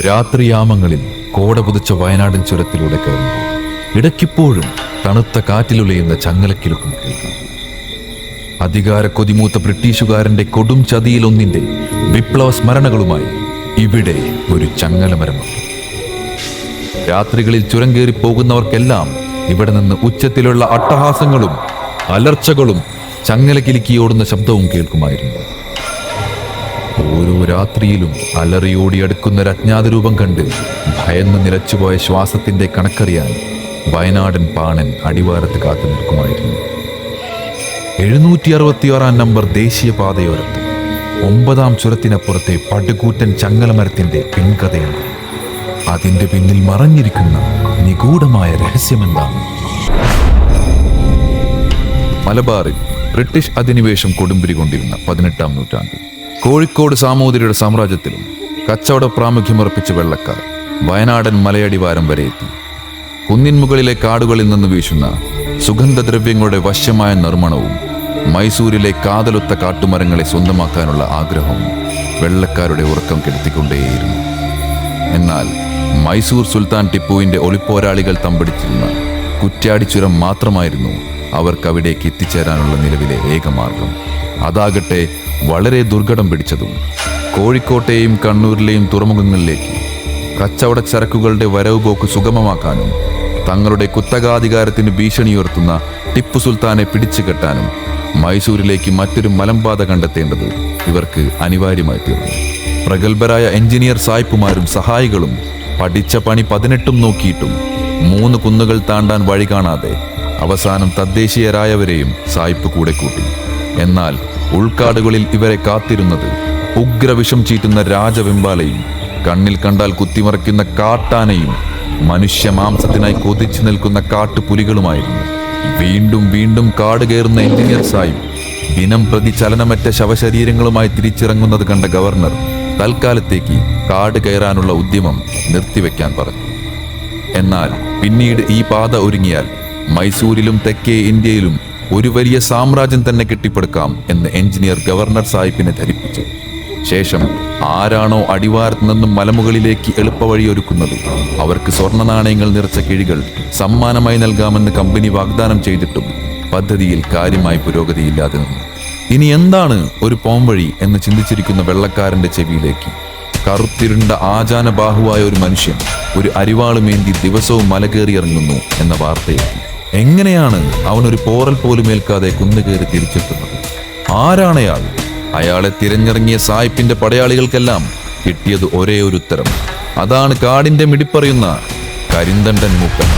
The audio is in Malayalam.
രാത്രിയാമങ്ങളിൽ കോട പുതിച്ച വയനാടൻ ചുരത്തിലൂടെ കയറുമ്പോൾ ഇടയ്ക്കിപ്പോഴും തണുത്ത കാറ്റിലുലയുന്ന ചങ്ങലക്കിലുക്കും കേൾക്കാം അധികാര കൊതിമൂത്ത ബ്രിട്ടീഷുകാരന്റെ കൊടും ചതിയിലൊന്നിന്റെ വിപ്ലവ സ്മരണകളുമായി ഇവിടെ ഒരു ചങ്ങലമരമുണ്ട്. രാത്രികളിൽ ചുരം കയറി പോകുന്നവർക്കെല്ലാം ഇവിടെ നിന്ന് ഉച്ചത്തിലുള്ള അട്ടഹാസങ്ങളും അലർച്ചകളും ചങ്ങലക്കിലുക്കിയോടുന്ന ശബ്ദവും കേൾക്കുമായിരുന്നു. ഓരോ രാത്രിയിലും അലറിയോടി അടുക്കുന്ന ഒരു അജ്ഞാത രൂപം കണ്ട് ഭയന്ന് നിലച്ചുപോയ ശ്വാസത്തിന്റെ കണക്കറിയാൻ വയനാടൻ പാണൻ അടിവാരത്ത് കാത്തു നിൽക്കുമായിരുന്നു. എഴുന്നൂറ്റി അറുപത്തിയാറാം നമ്പർ ദേശീയപാതയോരത്ത് ഒമ്പതാം ചുരത്തിനപ്പുറത്തെ പടുകൂറ്റൻ ചങ്ങലമരത്തിന്റെ പിൻകഥയുണ്ട് അതിന്റെ പിന്നിൽ മറഞ്ഞിരിക്കുന്ന നിഗൂഢമായ രഹസ്യമെന്താണ്? മലബാറിൽ ബ്രിട്ടീഷ് അധിനിവേശം കൊടുമ്പിരി കൊണ്ടിരുന്ന പതിനെട്ടാം നൂറ്റാണ്ടിൽ കോഴിക്കോട് സാമൂതിരിയുടെ സാമ്രാജ്യത്തിലും കച്ചവട പ്രാമുഖ്യമുറപ്പിച്ച വെള്ളക്കാർ വയനാടൻ മലയടിവാരം വരെ എത്തി. കുന്നിൻമുകളിലെ കാടുകളിൽ നിന്ന് വീശുന്ന സുഗന്ധദ്രവ്യങ്ങളുടെ വശ്യമായ നിർമ്മാണവും മൈസൂരിലെ കാതലൊത്ത കാട്ടുമരങ്ങളെ സ്വന്തമാക്കാനുള്ള ആഗ്രഹവും വെള്ളക്കാരുടെ ഉറക്കം കെടുത്തിക്കൊണ്ടേയിരുന്നു. എന്നാൽ മൈസൂർ സുൽത്താൻ ടിപ്പുവിന്റെ ഒളിപ്പോരാളികൾ തമ്പടിച്ചിരുന്ന കുറ്റ്യാടി ചുരം മാത്രമായിരുന്നു അവർക്കവിടേക്ക് എത്തിച്ചേരാനുള്ള നിലവിലെ ഏക മാർഗം അതാകട്ടെ വളരെ ദുർഘടം പിടിച്ചതും കോഴിക്കോട്ടെയും കണ്ണൂരിലെയും തുറമുഖങ്ങളിലേക്ക് കച്ചവട ചരക്കുകളുടെ വരവ് പോക്ക് സുഗമമാക്കാനും തങ്ങളുടെ കുത്തകാധികാരത്തിന് ഭീഷണിയുയർത്തുന്ന ടിപ്പു സുൽത്താനെ പിടിച്ചു കെട്ടാനും മൈസൂരിലേക്ക് മറ്റൊരു മലമ്പാത കണ്ടെത്തേണ്ടത് ഇവർക്ക് അനിവാര്യമായി തീർന്നു. പ്രഗത്ഭരായ എഞ്ചിനീയർ സായിപ്പുമാരും സഹായികളും പഠിച്ച പണി പതിനെട്ടും നോക്കിയിട്ടും മൂന്ന് കുന്നുകൾ താണ്ടാൻ വഴി കാണാതെ അവസാനം തദ്ദേശീയരായവരെയും സായിപ്പ് കൂടെ കൂട്ടി. എന്നാൽ ഉൾക്കാടുകളിൽ ഇവരെ കാത്തിരുന്നത്. ഉഗ്രവിഷം ചീറ്റുന്ന രാജവെമ്പാലയും കണ്ണിൽ കണ്ടാൽ കുത്തിമറിക്കുന്ന കാട്ടാനയും മനുഷ്യ മാംസത്തിനായി കൊതിച്ചു നിൽക്കുന്ന കാട്ടുപുലികളുമായിരുന്നു. വീണ്ടും വീണ്ടും കാട് കയറുന്ന എഞ്ചിനീയർ സാഹിബ് ദിനം പ്രതി ചലനമറ്റ ശവശരീരങ്ങളുമായി തിരിച്ചിറങ്ങുന്നത് കണ്ട ഗവർണർ തൽക്കാലത്തേക്ക് കാട് കയറാനുള്ള ഉദ്യമം നിർത്തിവെക്കാൻ പറഞ്ഞു. എന്നാൽ പിന്നീട് ഈ പാത ഒരുങ്ങിയാൽ മൈസൂരിലും തെക്കേ ഇന്ത്യയിലും ഒരു വലിയ സാമ്രാജ്യം തന്നെ കെട്ടിപ്പടുക്കാം എന്ന് എഞ്ചിനീയർ ഗവർണർ സാഹിബിനെ ധരിപ്പിച്ചു. ശേഷം ആരാണോ അടിവാരത്ത് നിന്നും മലമുകളിലേക്ക് എളുപ്പവഴി ഒരുക്കുന്നത് അവർക്ക് സ്വർണ നാണയങ്ങൾ നിറച്ച കിഴികൾ സമ്മാനമായി നൽകാമെന്ന് കമ്പനി വാഗ്ദാനം ചെയ്തിട്ടും പദ്ധതിയിൽ കാര്യമായി പുരോഗതിയില്ലാതെ നിന്നു. ഇനി എന്താണ് ഒരു പോംവഴി എന്ന് ചിന്തിച്ചിരിക്കുന്ന വെള്ളക്കാരന്റെ ചെവിയിലേക്ക്? കറുത്തിരുണ്ട ആചാനബാഹുവായ ഒരു മനുഷ്യൻ ഒരു അരിവാളുമേന്തി ദിവസവും മലകേറിയിറങ്ങുന്നു എന്ന വാർത്തയെത്തി എങ്ങനെയാണ് അവൻ ഒരു പോറൽ പോലും ഏൽക്കാതെ കുന്നുകയറി തിരിച്ചെത്തുന്നത്? ആരാണയാൾ അയാളെ തിരഞ്ഞിറങ്ങിയ സായിപ്പിന്റെ പടയാളികൾക്കെല്ലാം കിട്ടിയത് ഒരേ ഒരു ഉത്തരം. അതാണ് കാടിന്റെ മിടിപ്പറയുന്ന കരിന്തണ്ടൻ മൂപ്പൻ.